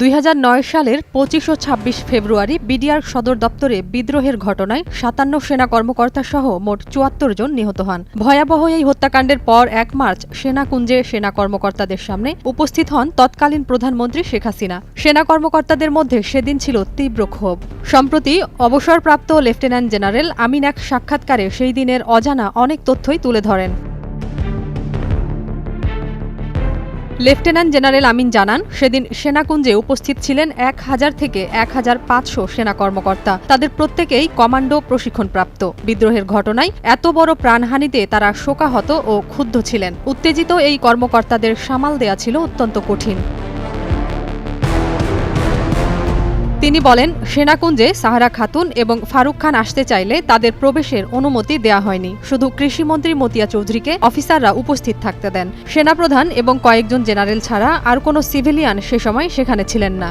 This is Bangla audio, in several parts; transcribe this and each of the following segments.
দুই হাজার নয় সালের পঁচিশ ও ছাব্বিশ ফেব্রুয়ারি বিডিআর সদর দপ্তরে বিদ্রোহের ঘটনায় সাতান্ন সেনা কর্মকর্তা সহ মোট চুয়াত্তর জন নিহত হন। ভয়াবহ এই হত্যাকাণ্ডের পর এক মার্চ সেনাকুঞ্জে সেনা কর্মকর্তাদের সামনে উপস্থিত হন তৎকালীন প্রধানমন্ত্রী শেখ হাসিনা। সেনা কর্মকর্তাদের মধ্যে সেদিন ছিল তীব্র ক্ষোভ। সম্প্রতি অবসরপ্রাপ্ত লেফটেন্যান্ট জেনারেল আমিন এক সাক্ষাৎকারে সেই দিনের অজানা অনেক তথ্যই তুলে ধরেন। লেফটেন্যান্ট জেনারেল আমিন জানান, সেদিন সেনাকুঞ্জে উপস্থিত ছিলেন এক হাজার থেকে এক হাজার পাঁচশো সেনা কর্মকর্তা। তাদের প্রত্যেকেই কমান্ডো প্রশিক্ষণপ্রাপ্ত। বিদ্রোহের ঘটনায় এত বড় প্রাণহানিতে তারা শোকাহত ও ক্ষুব্ধ ছিলেন। উত্তেজিত এই কর্মকর্তাদের সামাল দেয়া ছিল অত্যন্ত কঠিন। তিনি বলেন, সেনাকুঞ্জে সাহারা খাতুন এবং ফারুক খান আসতে চাইলে তাদের প্রবেশের অনুমতি দেয়া হয়নি। শুধু কৃষিমন্ত্রী মতিয়া চৌধুরীকে অফিসাররা উপস্থিত থাকতে দেন। সেনাপ্রধান এবং কয়েকজন জেনারেল ছাড়া আর কোনো সিভিলিয়ান সে সময় সেখানে ছিলেন না।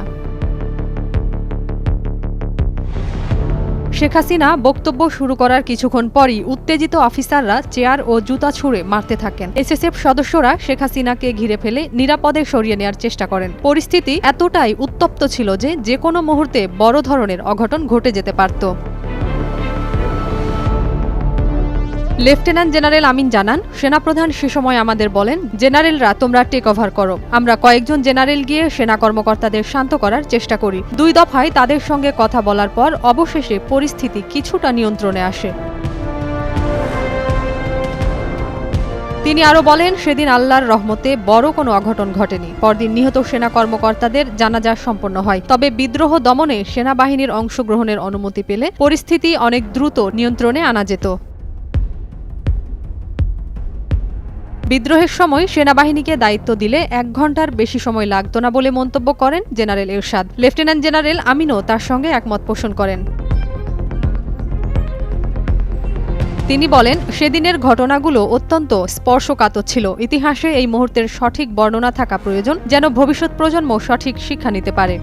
শেখ হাসিনা বক্তব্য শুরু করার কিছুক্ষণ পরই উত্তেজিত অফিসাররা চেয়ার ও জুতা ছুঁড়ে মারতে থাকেন। এসএসএফ সদস্যরা শেখ হাসিনাকে ঘিরে ফেলে নিরাপদে সরিয়ে নেওয়ার চেষ্টা করেন। পরিস্থিতি এতটাই উত্তপ্ত ছিল যে যে কোনো মুহূর্তে বড় ধরনের অঘটন ঘটে যেতে পারত। লেফটেন্যান্ট জেনারেল আমিন জানান, সেনাপ্রধান সে সময় আমাদের বলেন, জেনারেলরা, তোমরা টেক ওভার করো। আমরা কয়েকজন জেনারেল গিয়ে সেনা কর্মকর্তাদের শান্ত করার চেষ্টা করি। দুই দফায় তাদের সঙ্গে কথা বলার পর অবশেষে পরিস্থিতি কিছুটা নিয়ন্ত্রণে আসে। তিনি আরও বলেন, সেদিন আল্লাহর রহমতে বড় কোনো অঘটন ঘটেনি। পরদিন নিহত সেনা কর্মকর্তাদের জানাজা সম্পন্ন হয়। তবে বিদ্রোহ দমনে সেনাবাহিনীর অংশগ্রহণের অনুমতি পেলে পরিস্থিতি অনেক দ্রুত নিয়ন্ত্রণে আনা যেত। বিদ্রোহের সময় সেনাবাহিনীকে দায়িত্ব দিলে এক ঘণ্টার বেশি সময় লাগতো না বলে মন্তব্য করেন জেনারেল এরশাদ। লেফটেন্যান্ট জেনারেল আমিনও তার সঙ্গে একমত পোষণ করেন। তিনি বলেন, সেদিনের ঘটনাগুলো অত্যন্ত স্পর্শকাতর ছিল। ইতিহাসে এই মুহূর্তের সঠিক বর্ণনা থাকা প্রয়োজন, যেন ভবিষ্যৎ প্রজন্ম সঠিক শিক্ষা নিতে পারে।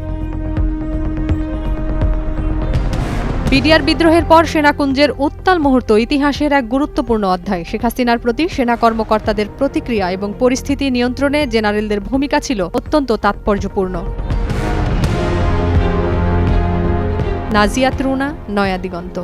বিডিআর বিদ্রোহের পর সেনাকুঞ্জের উত্তাল মুহূর্ত ইতিহাসের এক গুরুত্বপূর্ণ অধ্যায়। শেখ হাসিনার প্রতি সেনা কর্মকর্তাদের প্রতিক্রিয়া এবং পরিস্থিতি নিয়ন্ত্রণে জেনারেলদের ভূমিকা ছিল অত্যন্ত তাৎপর্যপূর্ণ। নাজিয়াত রুনা, নয়া দিগন্ত।